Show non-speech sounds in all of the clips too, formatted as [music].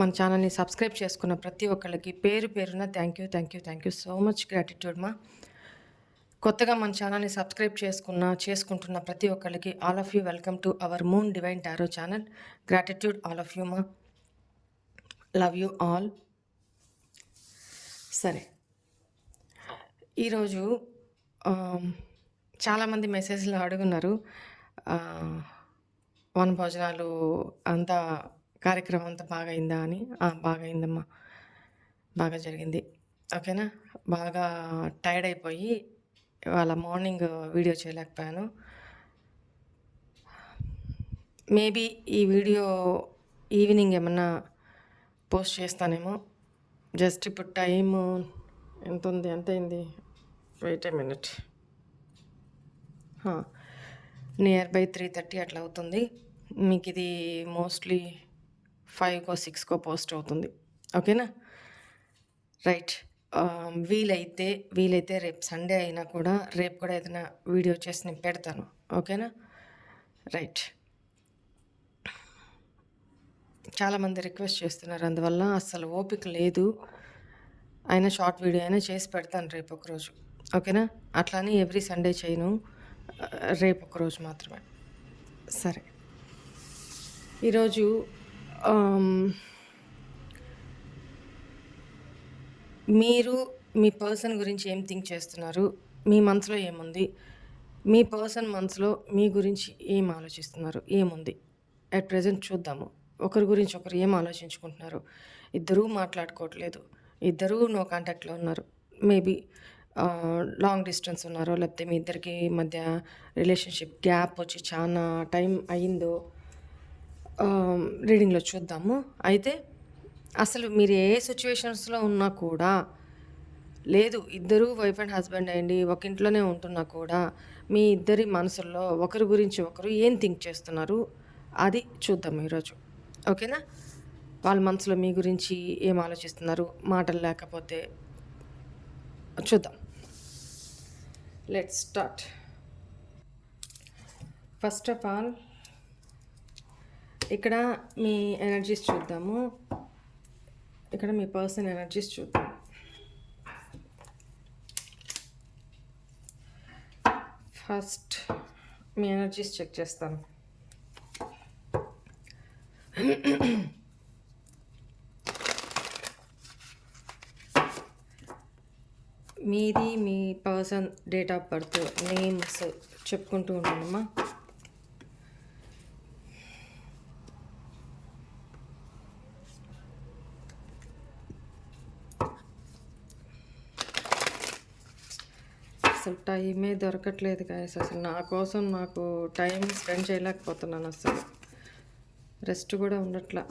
మన ఛానల్ని సబ్స్క్రైబ్ చేసుకున్న ప్రతి ఒక్కళ్ళకి పేరు పేరున thank you thank you thank you so much gratitude మా. కొత్తగా మన ఛానల్ని సబ్స్క్రైబ్ చేసుకున్న చేసుకుంటున్న ప్రతి ఒక్కళ్ళకి all of you welcome to our moon divine tarot channel gratitude all of you మా. లవ్ యూ ఆల్ సరే. ఈరోజు చాలామంది మెసేజ్లు అడుగున్నారు. వన భోజనాలు అంతా కార్యక్రమం అంతా బాగా అయిందా అని? బాగా అయిందమ్మా బాగా జరిగింది. ఓకేనా? బాగా టైర్డ్ అయిపోయి ఇవాళ మార్నింగ్ వీడియో చేయలేకపోయాను. మేబీ ఈ వీడియో ఈవినింగ్ ఏమన్నా పోస్ట్ చేస్తానేమో. జస్ట్ ఇప్పుడు టైం ఎంత ఉంది? ఎంత అయింది? Wait a minute. Near by three thirty అట్లా అవుతుంది. మీకు ఇది మోస్ట్లీ ఫైవ్కో సిక్స్కో పోస్ట్ అవుతుంది. ఓకేనా? రైట్. వీలైతే వీలైతే రేపు సండే అయినా కూడా రేపు కూడా ఏదైనా వీడియో చేసి నేను పెడతాను. ఓకేనా? రైట్. చాలామంది రిక్వెస్ట్ చేస్తున్నారు. అందువల్ల అస్సలు ఓపిక లేదు. అయినా షార్ట్ వీడియో అయినా చేసి పెడతాను రేపు ఒకరోజు. ఓకేనా? అట్లానే ఎవ్రీ సండే చేయను. రేపు ఒకరోజు మాత్రమే. సరే. ఈరోజు మీరు మీ పర్సన్ గురించి ఏం థింక్ చేస్తున్నారు? మీ మనసులో ఏముంది? మీ పర్సన్ మనసులో మీ గురించి ఏం ఆలోచిస్తున్నారు? ఏముంది? అట్ ప్రజెంట్ చూద్దాము. ఒకరి గురించి ఒకరు ఏం ఆలోచించుకుంటున్నారు? ఇద్దరూ మాట్లాడుకోవట్లేదు. ఇద్దరూ నో కాంటాక్ట్లో ఉన్నారు. మేబీ లాంగ్ డిస్టెన్స్ ఉన్నారో లేకపోతే మీ ఇద్దరికి మధ్య రిలేషన్షిప్ గ్యాప్ వచ్చి చాలా టైం అయిందో రీడింగ్లో చూద్దాము. అయితే అసలు మీరు ఏ సిచ్యువేషన్స్లో ఉన్నా కూడా లేదు ఇద్దరు వైఫ్ అండ్ హస్బెండ్ అయ్యండి ఒక ఇంట్లోనే ఉంటున్నా కూడా మీ ఇద్దరి మనసుల్లో ఒకరి గురించి ఒకరు ఏం థింక్ చేస్తున్నారు? అది చూద్దాం ఈరోజు. ఓకేనా? వాళ్ళ మనసులో మీ గురించి ఏం ఆలోచిస్తున్నారు? మాటలు లేకపోతే చూద్దాం. Let start first of all ఇక్కడ మీ ఎనర్జీస్ చూద్దాము. ఇక్కడ మీ పర్సన్ ఎనర్జీస్ చూద్దాం. ఫస్ట్ మీ ఎనర్జీస్ చెక్ చేస్తాను. మీది మీ person date of birth names చెప్పుకుంటూ ఉన్నానమ్మా అసలు టైమే దొరకట్లేదు గాయస్ అసలు నా కోసం నాకు టైం స్పెండ్ చేయలేకపోతున్నాను అసలు. రెస్ట్ కూడా ఉండట్లా.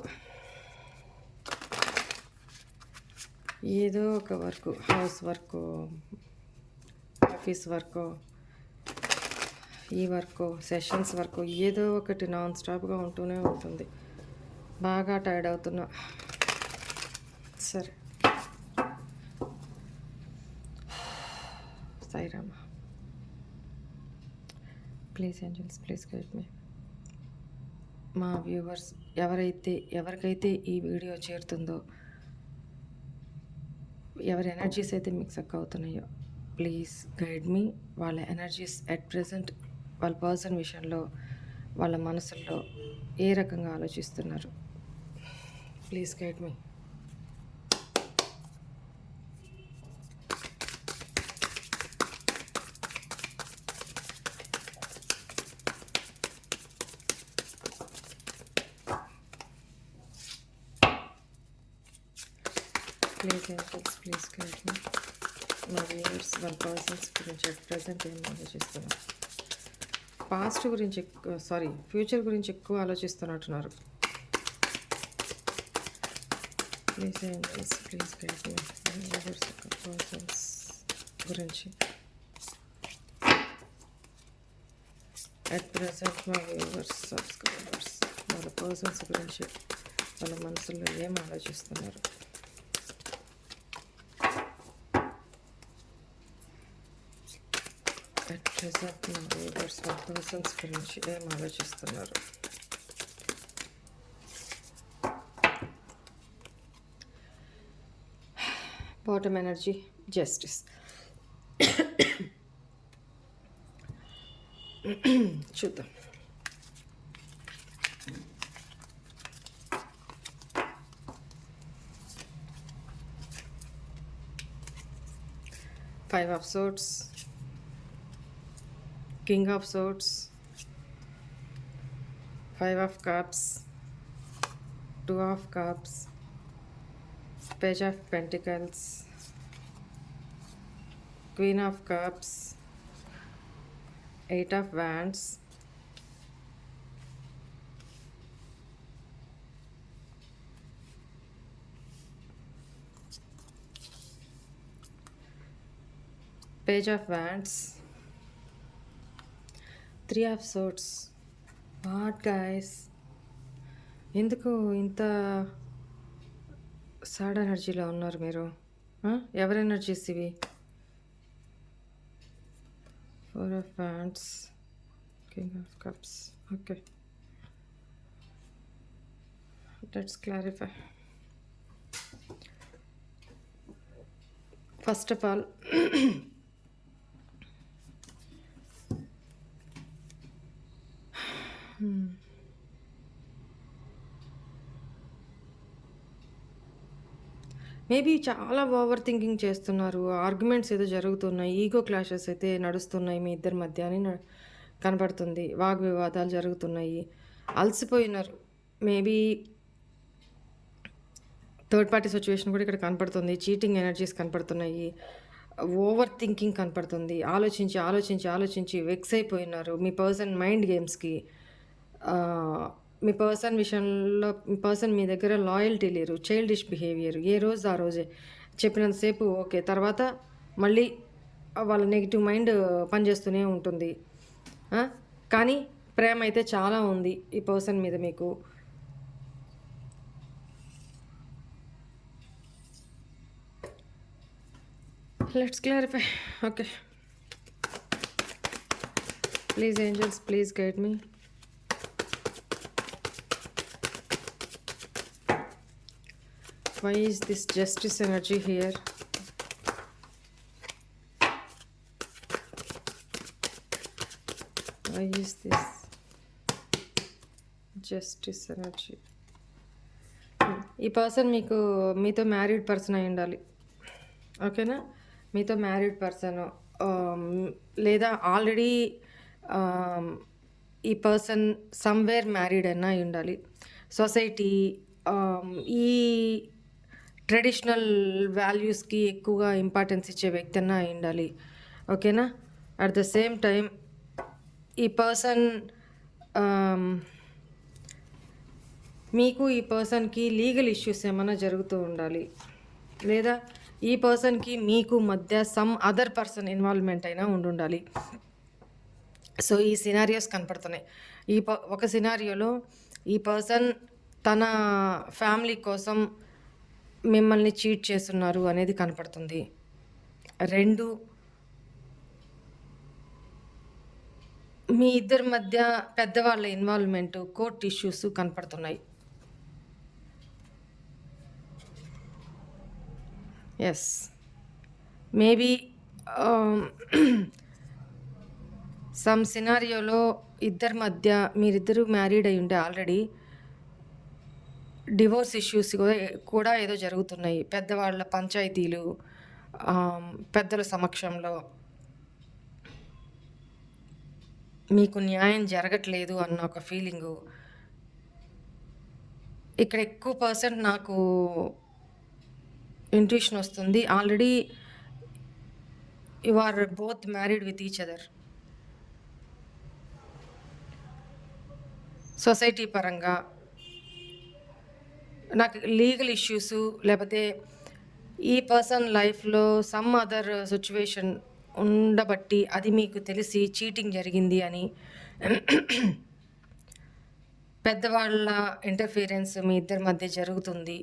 ఏదో ఒక work house work office work ఈ వర్క్ సెషన్స్ వర్క్ ఏదో ఒకటి నాన్ స్టాప్గా ఉంటూనే ఉంటుంది. బాగా టైర్డ్ అవుతున్నా. సరే. Sairam please angels please guide me మా వ్యూవర్స్ ఎవరైతే ఎవరికైతే ఈ వీడియో చేరుతుందో ఎవరి ఎనర్జీస్ అయితే మిక్సప్ అవుతున్నాయో ప్లీజ్ గైడ్ మీ వాళ్ళ ఎనర్జీస్ అట్ ప్రజెంట్ వాళ్ళ పర్సన్ విషయంలో వాళ్ళ మనసుల్లో ఏ రకంగా ఆలోచిస్తున్నారు? Please guide me please angels please guide మా వ్యూవర్స్ వన్ పర్సన్స్ గురించి ప్రజెంట్ ఏం ఆలోచిస్తున్నారు పాస్ట్ గురించి ఎక్కువ సారీ ఫ్యూచర్ గురించి ఎక్కువ ఆలోచిస్తున్నట్టున్నారు. Please angels please guide me universe persons గురించి. అట్ ప్రజెంట్ మా వ్యూవర్స్ సబ్స్క్రైబర్స్ వాళ్ళ పర్సన్స్ గురించి వాళ్ళ మనసులో ఏం ఆలోచిస్తున్నారు? అట్ ప్రజెంట్ మా వ్యూవర్స్ వాళ్ళ పర్సన్స్ గురించి ఏం ఆలోచిస్తున్నారు బాటమ్ ఎనర్జీ జస్టిస్ చూద్దాం five of swords king of swords five of cups two of cups page of pentacles queen of cups eight of wands page of wands three of swords what guys ఎందుకు ఇంత sad ఎనర్జీలో ఉన్నారు మీరు? ఆ? ఎవరి energies ఇవి? Four of hands king of cups okay let's clarify first of all Hmm. Maybe చాలా over thinking చేస్తున్నారు. ఆర్గ్యుమెంట్స్ ఏదో జరుగుతున్నాయి. ఈగో క్లాషెస్ అయితే నడుస్తున్నాయి మీ ఇద్దరి మధ్య అని కనబడుతుంది. కనపడుతుంది వాగ్వివాదాలు జరుగుతున్నాయి. అలసిపోయినారు. మేబీ థర్డ్ పార్టీ సిచ్యువేషన్ కూడా ఇక్కడ కనపడుతుంది. చీటింగ్ ఎనర్జీస్ కనపడుతున్నాయి. ఓవర్ థింకింగ్ కనపడుతుంది. ఆలోచించి ఆలోచించి ఆలోచించి వెక్స్ అయిపోయినారు. మీ పర్సన్ మైండ్ గేమ్స్కి మీ పర్సన్ విషయంలో మీ పర్సన్ మీ దగ్గర లాయల్టీ లేరు చైల్డిష్ బిహేవియర్ ఏ రోజు ఆ రోజే చెప్పినంతసేపు ఓకే తర్వాత మళ్ళీ వాళ్ళ నెగిటివ్ మైండ్ పనిచేస్తూనే ఉంటుంది. కానీ ప్రేమ అయితే చాలా ఉంది ఈ పర్సన్ మీద మీకు. Let's clarify okay please angels please guide me why is this justice energy here. Why is this justice energy? ఈ పర్సన్ మీకు మీతో మ్యారీడ్ పర్సన్ అయి ఉండాలి. ఓకేనా మీతో మ్యారీడ్ పర్సన్ um, లేదా ఆల్రెడీ um, ఈ పర్సన్ సమ్వేర్ మ్యారీడ్ అయినా అయి ఉండాలి. సొసైటీ um, ఈ ట్రెడిషనల్ వాల్యూస్కి ఎక్కువగా ఇంపార్టెన్స్ ఇచ్చే వ్యక్తి అన్నా అయి ఉండాలి ఓకేనా? అట్ ద సేమ్ టైం ఈ పర్సన్ um, మీకు ఈ పర్సన్కి లీగల్ ఇష్యూస్ ఏమైనా జరుగుతూ ఉండాలి. లేదా ఈ పర్సన్కి మీకు మధ్య సమ్ అదర్ పర్సన్ ఇన్వాల్వ్మెంట్ అయినా ఉండుండాలి. సో ఈ సినారియోస్ కనపడుతున్నాయి. ఈ ప ఒక సినారియోలో ఈ పర్సన్ తన ఫ్యామిలీ కోసం మిమ్మల్ని చీట్ చేస్తున్నారు అనేది కనపడుతుంది. రెండు మీ ఇద్దరి మధ్య పెద్దవాళ్ళ ఇన్వాల్వ్మెంట్ కోర్ట్ ఇష్యూస్ కనపడుతున్నాయి. ఎస్ మేబీ సమ్ సినారియోలో ఇద్దరి మధ్య మీరిద్దరూ మ్యారీడ్ అయి ఉండే ఆల్రెడీ డివోర్స్ ఇష్యూస్ కూడా ఏదో జరుగుతున్నాయి. పెద్దవాళ్ళ పంచాయతీలు పెద్దల సమక్షంలో మీకు న్యాయం జరగట్లేదు అన్న ఒక ఫీలింగు. ఇక్కడ ఎక్కువ పర్సెంట్ నాకు ఇంట్యూషన్ వస్తుంది. Already you are both married with each other. Society పరంగా నాకు లీగల్ ఇష్యూస్ లేకపోతే ఈ పర్సన్ లైఫ్లో సమ్ అదర్ సిచ్యువేషన్ ఉండబట్టి అది మీకు తెలిసి చీటింగ్ జరిగింది అని పెద్దవాళ్ళ ఇంటర్ఫీరెన్స్ మీ ఇద్దరి మధ్య జరుగుతుంది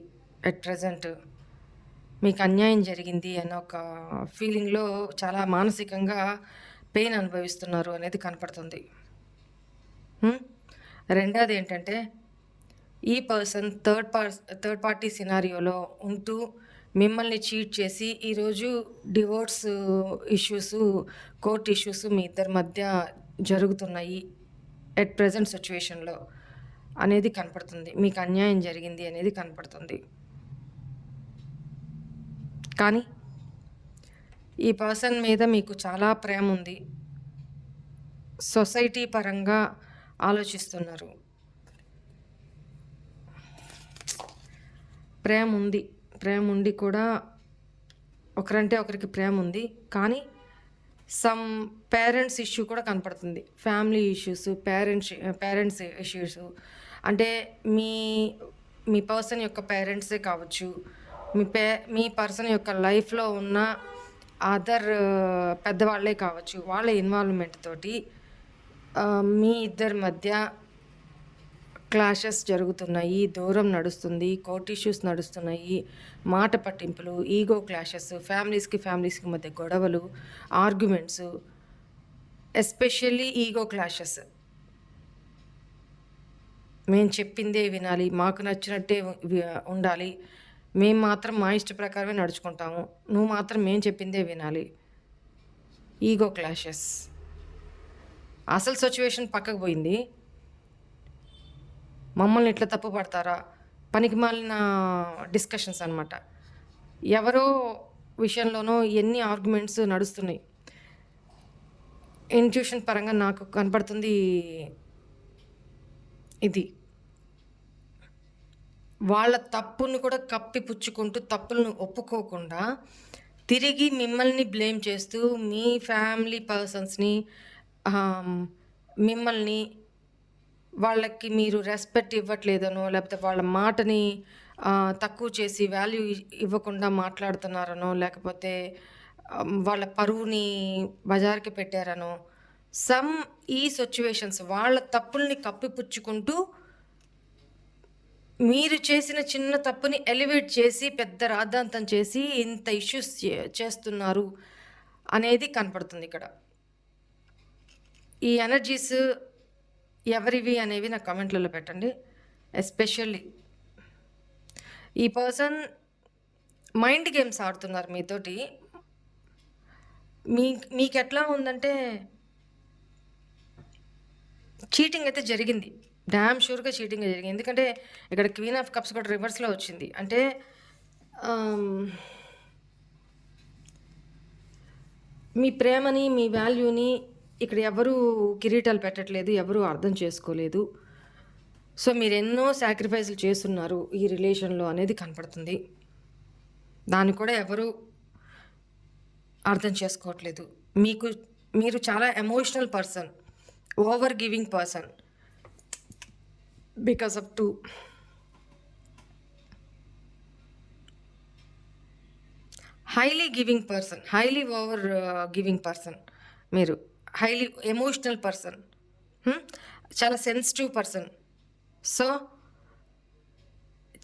అట్ ప్రజెంట్ మీకు అన్యాయం జరిగింది అన్న ఒక ఫీలింగ్లో చాలా మానసికంగా పెయిన్ అనుభవిస్తున్నారు అనేది కనపడుతుంది. రెండోది ఏంటంటే ఈ person third par third party సినారియోలో ఉంటూ మిమ్మల్ని చీట్ చేసి ఈరోజు డివోర్స్ ఇష్యూస్ కోర్ట్ ఇష్యూస్ మీ ఇద్దరి మధ్య జరుగుతున్నాయి ఎట్ ప్రజెంట్ సిచ్యువేషన్లో అనేది కనపడుతుంది. మీకు అన్యాయం జరిగింది అనేది కనపడుతుంది. కానీ ఈ పర్సన్ మీద మీకు చాలా ప్రేమ ఉంది. సొసైటీ పరంగా ఆలోచిస్తున్నారు. ప్రేమ ఉంది ప్రేమ ఉండి కూడా ఒకరంటే ఒకరికి ప్రేమ ఉంది కానీ సమ్ పేరెంట్స్ ఇష్యూ కూడా కనపడుతుంది. Family issues parents parents issues. అంటే మీ మీ పర్సన్ యొక్క పేరెంట్సే కావచ్చు. మీ పే మీ పర్సన్ యొక్క లైఫ్లో ఉన్న అదర్ పెద్దవాళ్ళే కావచ్చు. వాళ్ళ ఇన్వాల్వ్మెంట్ తోటి మీ ఇద్దరి మధ్య క్లాషెస్ జరుగుతున్నాయి దూరం నడుస్తుంది కోర్ట్ ఇష్యూస్ నడుస్తున్నాయి మాట పట్టింపులు ఈగో క్లాషెస్ ఫ్యామిలీస్కి ఫ్యామిలీస్కి మధ్య గొడవలు ఆర్గ్యుమెంట్స్ ఎస్పెషల్లీ ఈగో క్లాషెస్ మేము చెప్పిందే వినాలి మాకు నచ్చినట్టే ఉండాలి. మేము మాత్రం మా ఇష్ట ప్రకారమే నడుచుకుంటాము. నువ్వు మాత్రం మేము చెప్పిందే వినాలి. ఈగో క్లాషెస్ అసలు సిచ్యువేషన్ పక్కకు పోయింది. మమ్మల్ని ఎట్లా తప్పు పడతారా? పనికి మాలిన డిస్కషన్స్ అనమాట ఎవరో విషయంలోనో ఎన్ని ఆర్గ్యుమెంట్స్ నడుస్తున్నాయి. ఇన్ట్యూషన్ పరంగా నాకు కనపడుతుంది ఇది. వాళ్ళ తప్పును కూడా కప్పిపుచ్చుకుంటూ తప్పులను ఒప్పుకోకుండా తిరిగి మిమ్మల్ని బ్లేమ్ చేస్తూ మీ ఫ్యామిలీ పర్సన్స్ని మిమ్మల్ని వాళ్ళకి మీరు రెస్పెక్ట్ ఇవ్వట్లేదనో లేకపోతే వాళ్ళ మాటని తక్కువ చేసి వాల్యూ ఇవ్వకుండా మాట్లాడుతున్నారనో లేకపోతే వాళ్ళ పరువుని బజార్కి పెట్టారనో సమ్ ఈ సిచ్యువేషన్స్ వాళ్ళ తప్పుల్ని కప్పిపుచ్చుకుంటూ మీరు చేసిన చిన్న తప్పుని ఎలివేట్ చేసి పెద్ద రాద్ధాంతం చేసి ఇంత ఇష్యూస్ చేస్తున్నారు అనేది కనపడుతుంది ఇక్కడ. ఈ ఎనర్జీస్ ఎవరివి అనేవి నా కమెంట్లలో పెట్టండి. ఎస్పెషల్లీ ఈ పర్సన్ మైండ్ గేమ్స్ ఆడుతున్నారు మీతోటి. మీ మీకు ఎట్లా ఉందంటే చీటింగ్ అయితే జరిగింది. డ్యామ్ షూర్గా చీటింగ్ జరిగింది. ఎందుకంటే ఇక్కడ క్వీన్ ఆఫ్ కప్స్ కూడా రివర్స్లో వచ్చింది. అంటే మీ ప్రేమని మీ వాల్యూని ఇక్కడ ఎవరు కిరీటాలు పెట్టట్లేదు ఎవరు అర్థం చేసుకోలేదు. సో మీరు ఎన్నో సాక్రిఫైస్లు చేస్తున్నారు ఈ రిలేషన్లో అనేది కనపడుతుంది. దాన్ని కూడా ఎవరు అర్థం చేసుకోవట్లేదు. మీకు మీరు చాలా emotional person over giving person because of too highly giving person highly over giving person మీరు. Highly emotional person. చాలా సెన్సిటివ్ పర్సన్. సో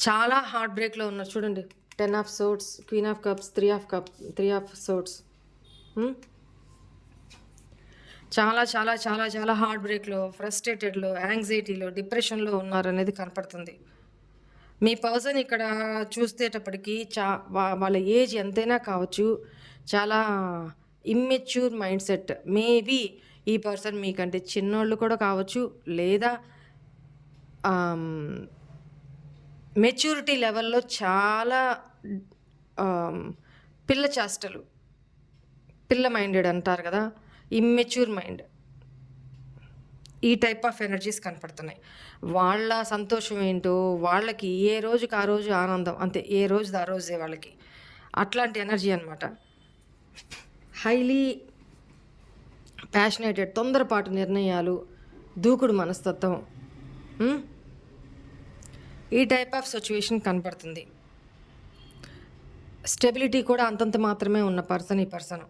చాలా హార్ట్ బ్రేక్లో ఉన్నారు చూడండి. Ten of swords queen of cups three of cup three of swords. చాలా చాలా చాలా చాలా హార్ట్ బ్రేక్లో ఫ్రస్ట్రేటెడ్లో యాంగ్జైటీలో డిప్రెషన్లో ఉన్నారు అనేది కనపడుతుంది. మీ పర్సన్ ఇక్కడ చూసేటప్పటికి చా వా- వాళ్ళ ఏజ్ ఎంతైనా కావచ్చు చాలా ఇమ్మెచ్యూర్ మైండ్ సెట్ మేబీ ఈ పర్సన్ మీకంటే చిన్నోళ్ళు కూడా కావచ్చు లేదా um, మెచ్యూరిటీ లెవెల్లో చాలా um, పిల్ల చేష్టలు. పిల్ల మైండెడ్ అంటారు కదా ఇమ్మెచ్యూర్ మైండ్ ఈ టైప్ ఆఫ్ ఎనర్జీస్ కనపడుతున్నాయి. వాళ్ళ సంతోషం ఏంటో వాళ్ళకి ఏ రోజుకి ఆ రోజు ఆనందం అంతే ఏ రోజుది ఆ రోజే వాళ్ళకి. అట్లాంటి ఎనర్జీ అనమాట హైలీ ప్యాషనేటెడ్ తొందరపాటు నిర్ణయాలు దూకుడు మనస్తత్వం. ఈ టైప్ ఆఫ్ సిచ్యువేషన్ కనపడుతుంది. స్టెబిలిటీ కూడా అంతంత మాత్రమే ఉన్న పర్సన్ ఈ పర్సన్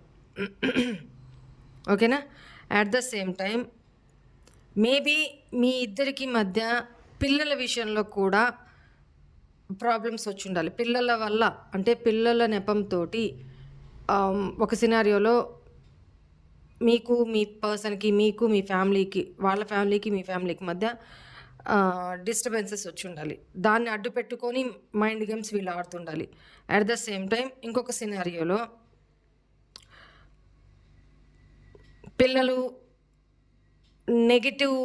ఓకేనా at the same time maybe మీ ఇద్దరికి మధ్య పిల్లల విషయంలో కూడా ప్రాబ్లమ్స్ వచ్చి ఉండాలి. పిల్లల వల్ల అంటే పిల్లల నెపంతో ఒక సినారియోలో మీకు మీ పర్సన్కి మీకు మీ ఫ్యామిలీకి వాళ్ళ ఫ్యామిలీకి మీ ఫ్యామిలీకి మధ్య డిస్టర్బెన్సెస్ వచ్చి ఉండాలి. దాన్ని అడ్డు పెట్టుకొని మైండ్ గేమ్స్ వీళ్ళు ఆడుతుండాలి. అట్ ద సేమ్ టైం ఇంకొక సినారియోలో పిల్లలు నెగిటివ్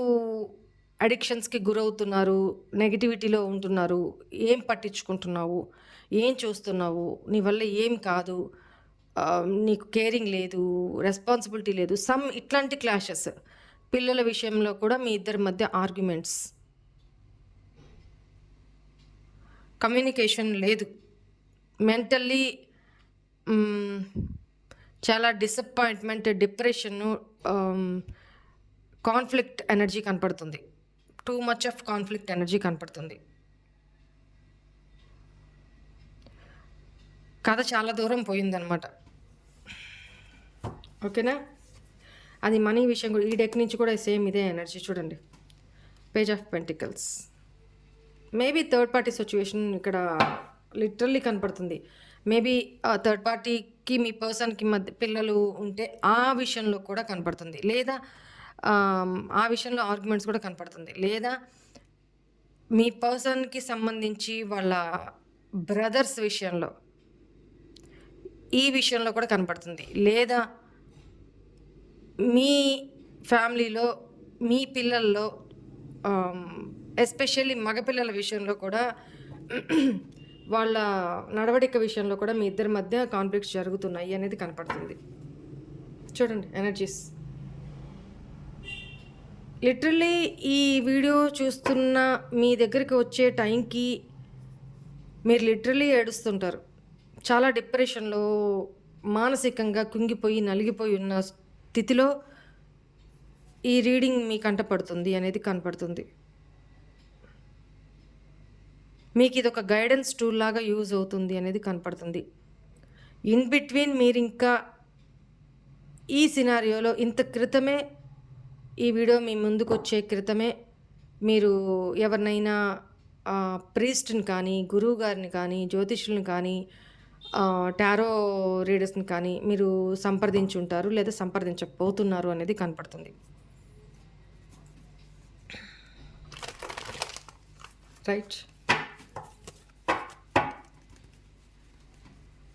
అడిక్షన్స్కి గురవుతున్నారు నెగిటివిటీలో ఉంటున్నారు ఏం పట్టించుకుంటున్నావు ఏం చూస్తున్నావు నీ వల్ల ఏం కాదు నీకు కేరింగ్ లేదు రెస్పాన్సిబిలిటీ లేదు సమ్ ఇట్లాంటి క్లాషెస్ పిల్లల విషయంలో కూడా మీ ఇద్దరి మధ్య ఆర్గ్యుమెంట్స్ కమ్యూనికేషన్ లేదు. మెంటల్లీ చాలా డిసప్పాయింట్మెంట్ డిప్రెషన్ కాన్ఫ్లిక్ట్ ఎనర్జీ కనపడుతుంది. Too much of conflict energy కనపడుతుంది. కథ చాలా దూరం పోయిందనమాట ఓకేనా? అది మనీ విషయం కూడా ఈ డెక్ నుంచి కూడా సేమ్ ఇదే ఎనర్జీ చూడండి. Page of pentacles maybe third party situation ఇక్కడ లిటరల్లీ కనపడుతుంది. మేబీ థర్డ్ పార్టీకి మీ పర్సన్కి మధ్య పిల్లలు ఉంటే ఆ విషయంలో కూడా కనపడుతుంది. లేదా ఆ విషయంలో ఆర్గ్యుమెంట్స్ కూడా కనపడుతుంది. లేదా మీ పర్సన్కి సంబంధించి వాళ్ళ బ్రదర్స్ విషయంలో ఈ విషయంలో కూడా కనపడుతుంది. లేదా మీ ఫ్యామిలీలో మీ పిల్లల్లో ఎస్పెషల్లీ మగపిల్లల విషయంలో కూడా [clears throat] వాళ్ళ నడవడిక విషయంలో కూడా మీ ఇద్దరి మధ్య కాన్ఫ్లిక్ట్స్ జరుగుతున్నాయి అనేది కనపడుతుంది. చూడండి ఎనర్జీస్ లిటరల్లీ ఈ వీడియో చూస్తున్న మీ దగ్గరికి వచ్చే టైంకి మీరు లిటరల్లీ ఏడుస్తుంటారు. చాలా డిప్రెషన్లో మానసికంగా కుంగిపోయి నలిగిపోయి ఉన్న తిథిలో ఈ రీడింగ్ మీ కంటపడుతుంది అనేది కనపడుతుంది. మీకు ఇది ఒక గైడెన్స్ టూల్ లాగా యూజ్ అవుతుంది అనేది కనపడుతుంది. ఇన్ బిట్వీన్ మీరు ఇంకా ఈ సినారియోలో ఇంత క్రితమే ఈ వీడియో మీ ముందుకు వచ్చే క్రితమే మీరు ఎవరినైనా ప్రీస్ట్ని కానీ గురువు గారిని కానీ జ్యోతిష్యులను కానీ టారో రీడర్స్ని కానీ మీరు సంప్రదించి ఉంటారు లేదా సంప్రదించకపోతున్నారు అనేది కనపడుతుంది. Right.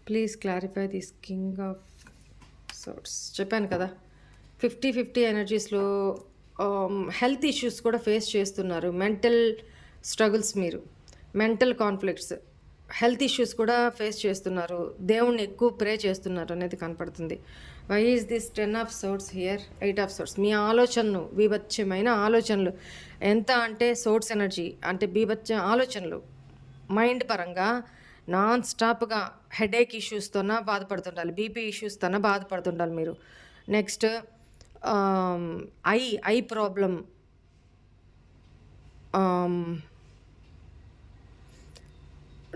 Please clarify this king of swords చెప్పాను కదా ఫిఫ్టీ ఫిఫ్టీ ఎనర్జీస్లో హెల్త్ ఇష్యూస్ కూడా ఫేస్ చేస్తున్నారు మెంటల్ స్ట్రగుల్స్ మీరు మెంటల్ కాన్ఫ్లిక్ట్స్. హెల్త్ ఇష్యూస్ కూడా ఫేస్ చేస్తున్నారు. దేవుణ్ణి ఎక్కువ ప్రే చేస్తున్నారు అనేది కనపడుతుంది. Why is this ten of swords here eight of swords మీ ఆలోచనలు బీభత్సమైన ఆలోచనలు. ఎంత అంటే సోర్స్ ఎనర్జీ అంటే బీభత్య ఆలోచనలు. మైండ్ పరంగా నాన్ స్టాప్గా హెడేక్ ఇష్యూస్తోన బాధపడుతుండాలి. బీపీ ఇష్యూస్తోన బాధపడుతుండాలి మీరు. నెక్స్ట్ ఐ ఐ ప్రాబ్లం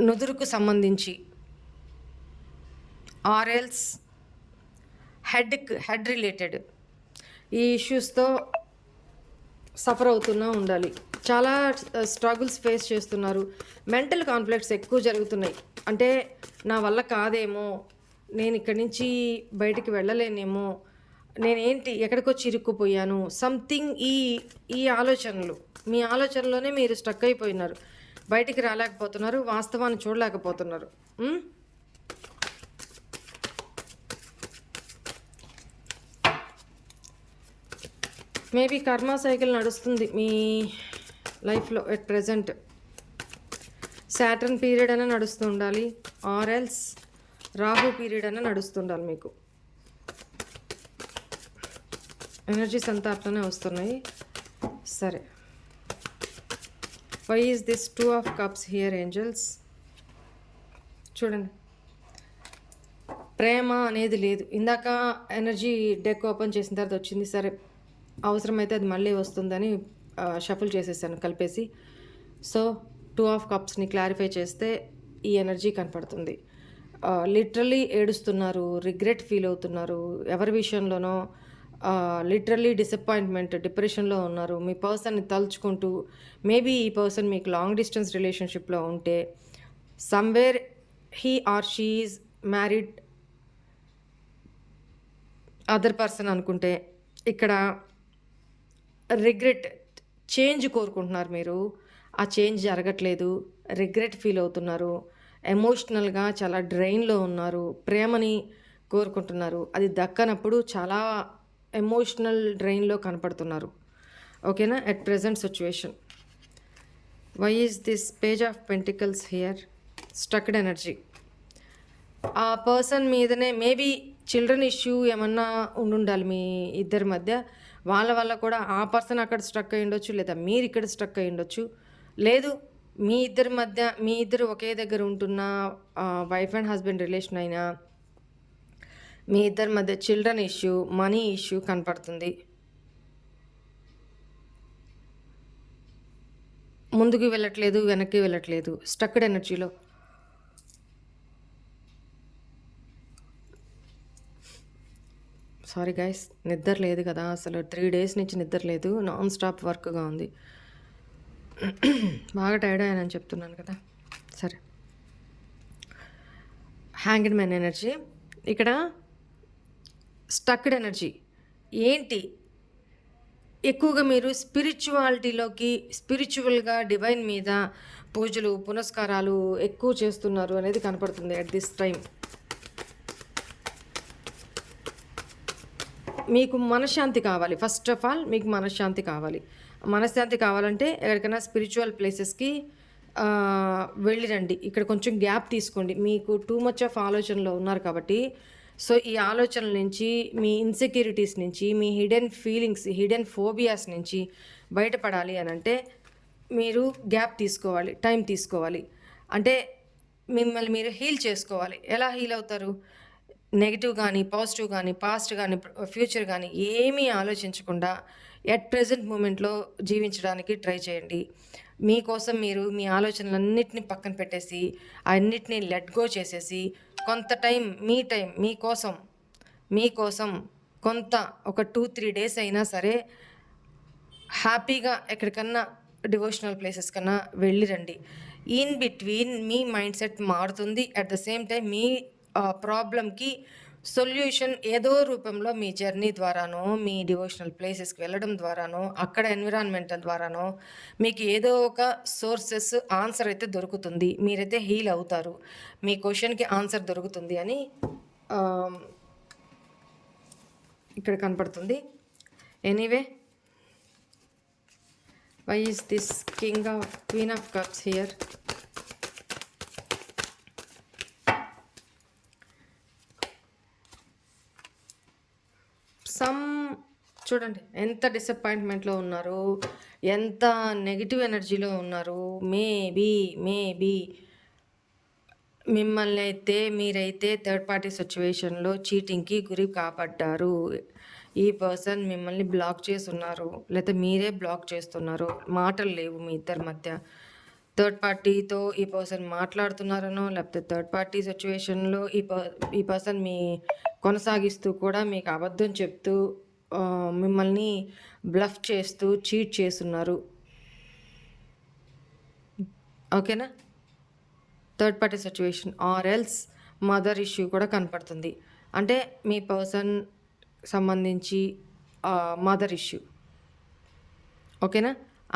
నుదురుకు సంబంధించి. ఆర్ఎల్స్ హెడ్ హెడ్ రిలేటెడ్ ఈ ఇష్యూస్తో సఫర్ అవుతున్నా ఉండాలి. చాలా uh, స్ట్రగుల్స్ ఫేస్ చేస్తున్నారు. మెంటల్ కాన్ఫ్లిక్ట్స్ ఎక్కువ జరుగుతున్నాయి. అంటే నా వల్ల కాదేమో నేను ఇక్కడి నుంచి బయటికి వెళ్ళలేనేమో నేనేంటి ఎక్కడికి వచ్చి ఇరుక్కుపోయాను సంథింగ్ ఈ ఈ ఆలోచనలు. మీ ఆలోచనలోనే మీరు స్టక్ అయిపోయినారు. బయటికి రాలేకపోతున్నారు వాస్తవాన్ని చూడలేకపోతున్నారు. మేబీ కర్మ సైకిల్ నడుస్తుంది మీ లైఫ్లో ఎట్ ప్రజెంట్. సాటర్న్ పీరియడ్ అయినా నడుస్తూ ఉండాలి ఆర్ ఎల్స్ రాహు పీరియడ్ అయినా నడుస్తుండాలి మీకు. ఎనర్జీస్ అంతా అట్లనే వస్తున్నాయి. సరే. Why is this two of cups here angels చూడండి. ప్రేమ అనేది లేదు. ఇందాక ఎనర్జీ డెక్ ఓపెన్ చేసిన తర్వాత వచ్చింది. సరే అవసరమైతే అది మళ్ళీ వస్తుందని షఫుల్ చేసేసాను కలిపేసి. సో టూ ఆఫ్ కప్స్ని క్లారిఫై చేస్తే ఈ ఎనర్జీ కనపడుతుంది. లిటరలీ ఏడుస్తున్నారు రిగ్రెట్ ఫీల్ అవుతున్నారు. ఎవరి విషయంలోనో లిటరలీ డిసప్పాయింట్మెంట్ డిప్రెషన్లో ఉన్నారు. మీ పర్సన్ని తలుచుకుంటూ మేబీ ఈ పర్సన్ మీకు లాంగ్ డిస్టెన్స్ రిలేషన్షిప్లో ఉంటే somewhere he or she is married other person అనుకుంటే ఇక్కడ రిగ్రెట్ చేంజ్ కోరుకుంటున్నారు మీరు. ఆ చేంజ్ జరగట్లేదు రిగ్రెట్ ఫీల్ అవుతున్నారు. ఎమోషనల్గా చాలా డ్రైన్లో ఉన్నారు. ప్రేమని కోరుకుంటున్నారు. అది దక్కనప్పుడు చాలా ఎమోషనల్ డ్రైన్లో కనపడుతున్నారు. ఓకేనా? At present situation why is this page of pentacles here stucked energy ఆ పర్సన్ మీదనే మేబీ చిల్డ్రన్ ఇష్యూ ఏమన్నా ఉండుండాలి మీ ఇద్దరి మధ్య. వాళ్ళ వల్ల కూడా ఆ పర్సన్ అక్కడ స్ట్రక్ అయి ఉండొచ్చు లేదా మీరు ఇక్కడ స్ట్రక్ అయి ఉండొచ్చు. లేదు మీ ఇద్దరి మధ్య మీ ఇద్దరు ఒకే దగ్గర ఉంటున్న వైఫ్ అండ్ హస్బెండ్ రిలేషన్ అయినా మీ ఇద్దరి మధ్య చిల్డ్రన్ ఇష్యూ మనీ ఇష్యూ కనపడుతుంది. ముందుకు వెళ్ళట్లేదు వెనక్కి వెళ్ళట్లేదు. స్టక్డ్ ఎనర్జీలో సారీ గైస్ నిద్ర లేదు కదా. అసలు త్రీ డేస్ నుంచి నిద్ర లేదు. నాన్ స్టాప్ వర్క్గా ఉంది. [coughs] బాగా టైర్డ్ అయ్యానని చెప్తున్నాను కదా. సరే. హ్యాంగిడ్ మ్యాన్ ఎనర్జీ ఇక్కడ స్టక్డ్ ఎనర్జీ ఏంటి? ఎక్కువగా మీరు స్పిరిచువాలిటీలోకి స్పిరిచువల్గా డివైన్ మీద పూజలు పునస్కారాలు ఎక్కువ చేస్తున్నారు అనేది కనపడుతుంది అట్ దిస్ టైం మీకు మనశ్శాంతి కావాలి. ఫస్ట్ ఆఫ్ ఆల్ మీకు మనశ్శాంతి కావాలి. మనశ్శాంతి కావాలంటే ఎక్కడికైనా స్పిరిచువల్ ప్లేసెస్కి వెళ్ళిరండి. ఇక్కడ కొంచెం గ్యాప్ తీసుకోండి. మీకు టూ మచ్ ఆఫ్ ఆలోచనలో ఉన్నారు కాబట్టి సో ఈ ఆలోచనల నుంచి మీ ఇన్సెక్యూరిటీస్ నుంచి మీ హిడెన్ ఫీలింగ్స్ హిడెన్ ఫోబియాస్ నుంచి బయటపడాలి అని అంటే మీరు గ్యాప్ తీసుకోవాలి టైం తీసుకోవాలి. అంటే మిమ్మల్ని మీరు హీల్ చేసుకోవాలి. ఎలా హీల్ అవుతారు? నెగిటివ్ కానీ పాజిటివ్ కానీ పాస్ట్ కానీ ఫ్యూచర్ కానీ ఏమీ ఆలోచించకుండా ఎట్ ప్రజెంట్ మూమెంట్లో జీవించడానికి ట్రై చేయండి. మీకోసం మీరు మీ ఆలోచనలన్నింటినీ పక్కన పెట్టేసి అన్నిటినీ లెట్ గో చేసేసి కొంత టైం మీ టైం మీకోసం మీకోసం కొంత ఒక టూ త్రీ డేస్ అయినా సరే హ్యాపీగా ఎక్కడికన్నా డివోషనల్ ప్లేసెస్ కన్నా వెళ్ళిరండి ఇన్ బిట్వీన్ మీ మైండ్ సెట్ మారుతుంది. అట్ ద సేమ్ టైం మీ ప్రాబ్లంకి సొల్యూషన్ ఏదో రూపంలో మీ జర్నీ ద్వారానో మీ డివోషనల్ ప్లేసెస్కి వెళ్ళడం ద్వారానో అక్కడ ఎన్విరాన్మెంట్ ద్వారానో మీకు ఏదో ఒక సోర్సెస్ ఆన్సర్ అయితే దొరుకుతుంది. మీరైతే హీల్ అవుతారు. మీ క్వశ్చన్కి ఆన్సర్ దొరుకుతుంది అని ఇక్కడ కనపడుతుంది. Anyway why is this king of queen of cups here? Some చూడండి ఎంత డిసప్పాయింట్మెంట్లో ఉన్నారు ఎంత నెగిటివ్ ఎనర్జీలో ఉన్నారు మేబీ మేబీ మిమ్మల్ని అయితే మీరైతే థర్డ్ పార్టీ సిచ్యువేషన్లో చీటింగ్కి గురి కాపాడ్డారు ఈ పర్సన్ మిమ్మల్ని బ్లాక్ చేస్తున్నారు లేకపోతే మీరే బ్లాక్ చేస్తున్నారు. మాటలు లేవు మీ ఇద్దరి మధ్య. థర్డ్ పార్టీతో ఈ పర్సన్ మాట్లాడుతున్నారనో లేకపోతే థర్డ్ పార్టీ సిచ్యువేషన్లో ఈ పర్ ఈ పర్సన్ మీ కొనసాగిస్తూ కూడా మీకు అబద్ధం చెప్తూ మిమ్మల్ని బ్లఫ్ చేస్తూ చీట్ చేస్తున్నారు. ఓకేనా? Third party situation or else mother issue కూడా కనపడుతుంది. అంటే మీ పర్సన్ సంబంధించి మదర్ ఇష్యూ. ఓకేనా?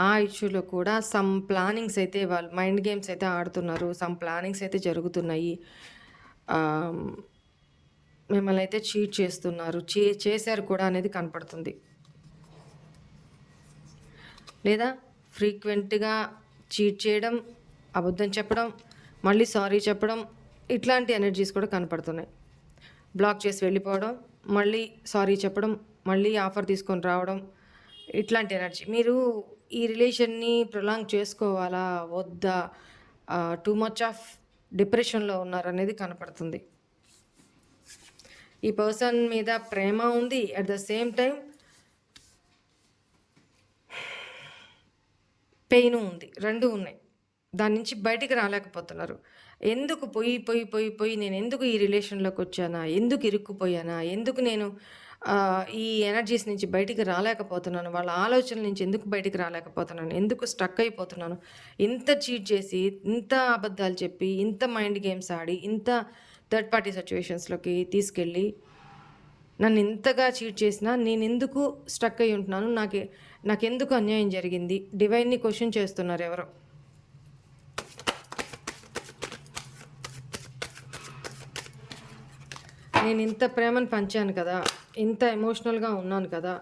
ఆ ఇష్యూలో కూడా సమ్ ప్లానింగ్స్ అయితే వాళ్ళు మైండ్ గేమ్స్ అయితే ఆడుతున్నారు. సమ్ ప్లానింగ్స్ అయితే జరుగుతున్నాయి. మిమ్మల్ని అయితే చీట్ చేస్తున్నారు. చే చేశారు కూడా అనేది కనపడుతుంది. లేదా ఫ్రీక్వెంట్గా చీట్ చేయడం అబద్ధం చెప్పడం మళ్ళీ సారీ చెప్పడం ఇట్లాంటి ఎనర్జీస్ కూడా కనపడుతున్నాయి. బ్లాక్ చేసి వెళ్ళిపోవడం మళ్ళీ సారీ చెప్పడం మళ్ళీ ఆఫర్ తీసుకొని రావడం ఇట్లాంటి ఎనర్జీ. మీరు ఈ రిలేషన్ని ప్రొలాంగ్ చేసుకోవాలా? వద్దా? టూ మచ్ ఆఫ్ డిప్రెషన్లో ఉన్నారనేది కనపడుతుంది. ఈ పర్సన్ మీద ప్రేమ ఉంది. At the same time pain ఉంది. రెండు ఉన్నాయి. దాని నుంచి బయటికి రాలేకపోతున్నారు. ఎందుకు పోయి పోయి పోయి పోయి నేను ఎందుకు ఈ రిలేషన్లోకి వచ్చానా? ఎందుకు ఇరుక్కుపోయానా? ఎందుకు నేను ఈ ఎనర్జీస్ నుంచి బయటికి రాలేకపోతున్నాను. వాళ్ళ ఆలోచనల నుంచి ఎందుకు బయటికి రాలేకపోతున్నాను? ఎందుకు స్ట్రక్ అయిపోతున్నాను? ఇంత చీట్ చేసి ఇంత అబద్ధాలు చెప్పి ఇంత మైండ్ గేమ్స్ ఆడి ఇంత థర్డ్ పార్టీ సిచ్యువేషన్స్లోకి తీసుకెళ్ళి నన్ను ఇంతగా చీట్ చేసినా నేను ఎందుకు స్ట్రక్ అయి ఉంటున్నాను? నాకు నాకెందుకు అన్యాయం జరిగింది? డివైన్ని క్వశ్చన్ చేస్తున్నారు ఎవరో. నేను ఇంత ప్రేమను పంచాను కదా. ఇంత ఎమోషనల్గా ఉన్నాను కదా.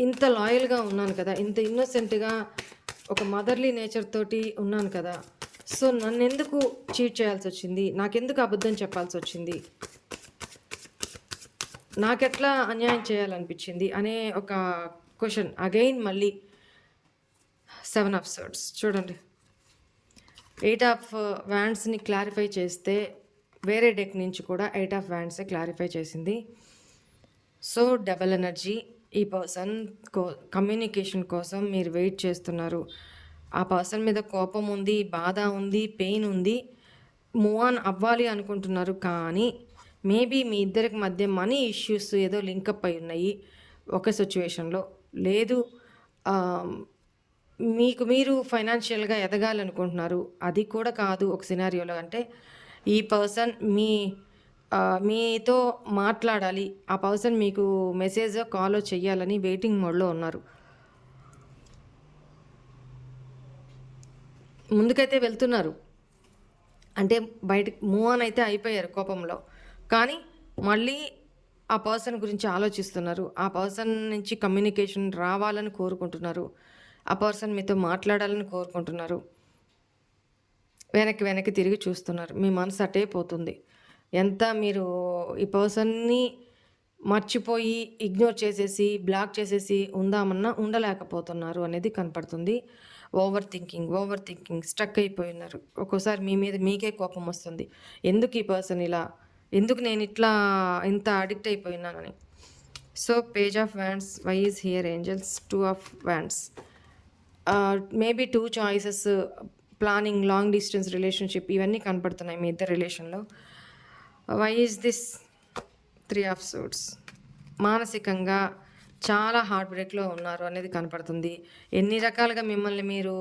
ఇంత లాయల్గా ఉన్నాను కదా. ఇంత ఇన్నోసెంట్గా ఒక మదర్లీ నేచర్ తోటి ఉన్నాను కదా. సో నన్ను ఎందుకు చీట్ చేయాల్సి వచ్చింది? నాకెందుకు అబద్ధం చెప్పాల్సి వచ్చింది? నాకెట్లా అన్యాయం చేయాలనిపించింది అనే ఒక క్వశ్చన్ అగైన్ మళ్ళీ సెవెన్ ఆఫ్ సర్డ్స్ చూడండి. ఎయిట్ ఆఫ్ వ్యాండ్స్ని క్లారిఫై చేస్తే వేరే డెక్ నుంచి కూడా ఎయిట్ ఆఫ్ వ్యాండ్సే క్లారిఫై చేసింది. సో డబల్ ఎనర్జీ ఈ పర్సన్ కో కమ్యూనికేషన్ కోసం మీరు వెయిట్ చేస్తున్నారు. ఆ పర్సన్ మీద కోపం ఉంది బాధ ఉంది పెయిన్ ఉంది మూవ్ ఆన్ అవ్వాలి అనుకుంటున్నారు. కానీ మేబీ మీ ఇద్దరికి మధ్య మనీ ఇష్యూస్ ఏదో లింకప్ అయి ఉన్నాయి ఒక సిచ్యువేషన్లో. లేదు మీకు మీరు ఫైనాన్షియల్గా ఎదగాలనుకుంటున్నారు. అది కూడా కాదు ఒక సినారియోలో. అంటే ఈ పర్సన్ మీ మీతో మాట్లాడాలి. ఆ పర్సన్ మీకు మెసేజ్ కాల్ చెయ్యాలని వెయిటింగ్ మోడ్లో ఉన్నారు. ముందుకైతే వెళ్తున్నారు. అంటే బయట మూవ్ ఆన్ అయితే అయిపోయారు కోపంలో. కానీ మళ్ళీ ఆ పర్సన్ గురించి ఆలోచిస్తున్నారు. ఆ పర్సన్ నుంచి కమ్యూనికేషన్ రావాలని కోరుకుంటున్నారు. ఆ పర్సన్ మీతో మాట్లాడాలని కోరుకుంటున్నారు. వెనక్కి వెనక్కి తిరిగి చూస్తున్నారు. మీ మనసు అటైపోతుంది ఎంత మీరు ఈ పర్సన్ని మర్చిపోయి ఇగ్నోర్ చేసేసి బ్లాక్ చేసేసి ఉందామన్నా ఉండలేకపోతున్నారు అనేది కనపడుతుంది. Over thinking over thinking struck అయిపోయి ఉన్నారు ఒక్కోసారి మీ మీద మీకే కోపం వస్తుంది. ఎందుకు ఈ పర్సన్ ఇలా? ఎందుకు నేను ఇట్లా ఇంత addict అయిపోయినానని? So page of wands why is here angels two of wands. Maybe two choices planning long distance relationship ఇవన్నీ కనపడుతున్నాయి మీ ఇద్దరు రిలేషన్లో why is this three of swords మానసికంగా చాలా హార్ట్ బ్రేక్లో ఉన్నారు అనేది కనపడుతుంది. ఎన్ని రకాలుగా మిమ్మల్ని మీరు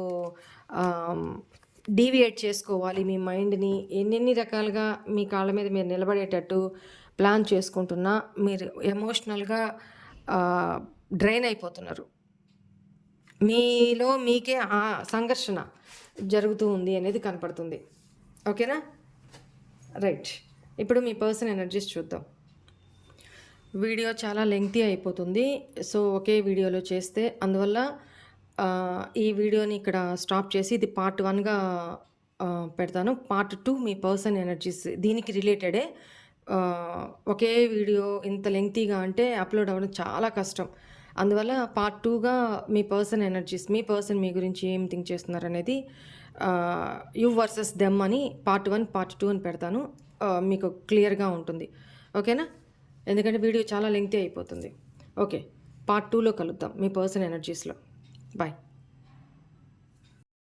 um, డీవియేట్ చేసుకోవాలి మీ మైండ్ని ఎన్నెన్ని రకాలుగా మీ కాళ్ళ మీద మీరు నిలబడేటట్టు ప్లాన్ చేసుకుంటున్నా మీరు ఎమోషనల్గా డ్రైన్ అయిపోతున్నారు. మీలో మీకే ఆ సంఘర్షణ. జరుగుతూ ఉంది అనేది కనపడుతుంది. ఓకేనా? రైట్. ఇప్పుడు మీ పర్సన్ ఎనర్జీస్ చూద్దాం. వీడియో చాలా లెంగ్తీ అయిపోతుంది. సో ఒకే వీడియోలో చేస్తే అందువల్ల ఈ వీడియోని ఇక్కడ స్టాప్ చేసి ఇది పార్ట్ వన్గా పెడతాను. పార్ట్ టూ మీ పర్సన్ ఎనర్జీస్. దీనికి రిలేటెడే ఒకే వీడియో ఇంత లెంగ్తీగా అంటే అప్లోడ్ అవ్వడం చాలా కష్టం. అందువల్ల పార్ట్ టూగా మీ పర్సన్ ఎనర్జీస్ మీ పర్సన్ మీ గురించి ఏం థింక్ చేస్తున్నారు అనేది యూ వర్సెస్ దెమ్ అని పార్ట్ వన్ పార్ట్ టూ అని పెడతాను. మీకు క్లియర్గా ఉంటుంది. ఓకేనా ఎందుకంటే వీడియో చాలా లెంగ్తీ అయిపోతుంది. ఓకే పార్ట్ టూలో కలుద్దాం మీ పర్సన్ ఎనర్జీస్లో బాయ్